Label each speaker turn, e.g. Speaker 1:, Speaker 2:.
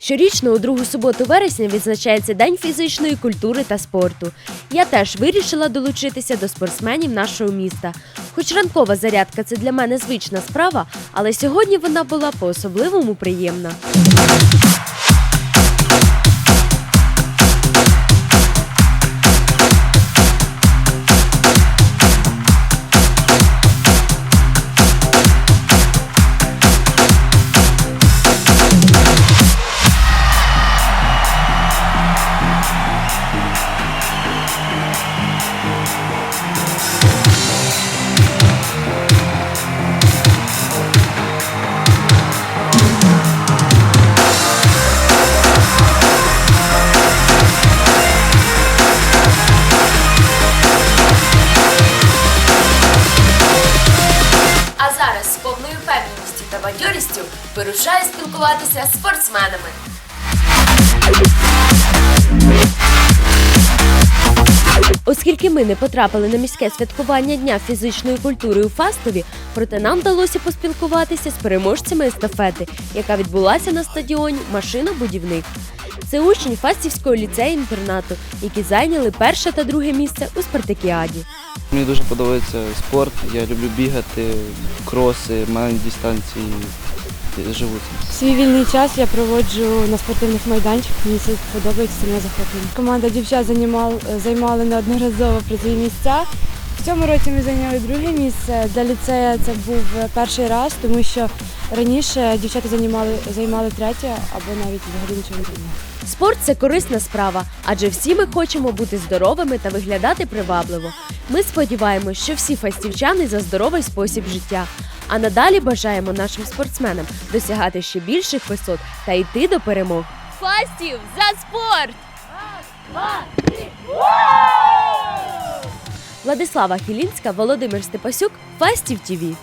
Speaker 1: Щорічно у другу суботу вересня відзначається День фізичної культури та спорту. Я теж вирішила долучитися до спортсменів нашого міста. Хоч ранкова зарядка це для мене звична справа, але сьогодні вона була по-особливому приємна.
Speaker 2: Та бадьорістю вирушаю спілкуватися з спортсменами.
Speaker 1: Оскільки ми не потрапили на міське святкування Дня фізичної культури у Фастові, проте нам вдалося поспілкуватися з переможцями естафети, яка відбулася на стадіоні Машинобудівник. Це учні Фастівського ліцею інтернату, які зайняли перше та друге місце у спартакіаді.
Speaker 3: Мені дуже подобається спорт. Я люблю бігати, кроси, маленькі дистанції. Живу.
Speaker 4: Свій вільний час я проводжу на спортивних майданчиках. Мені це подобається, це мене захоплює. Команда дівчат займала, неодноразово призові місця. Цьому році ми зайняли друге місце. Для ліцея це був перший раз, тому що раніше дівчата займали, займали третє або навіть взагалі нічого не займали.
Speaker 1: Спорт це корисна справа, адже всі ми хочемо бути здоровими та виглядати привабливо. Ми сподіваємось, що всі фастівчани за здоровий спосіб життя. А надалі бажаємо нашим спортсменам досягати ще більших висот та йти до перемог. Фастів за спорт! Владислава Хілінська, Володимир Степасюк, Фастів ТІВІ.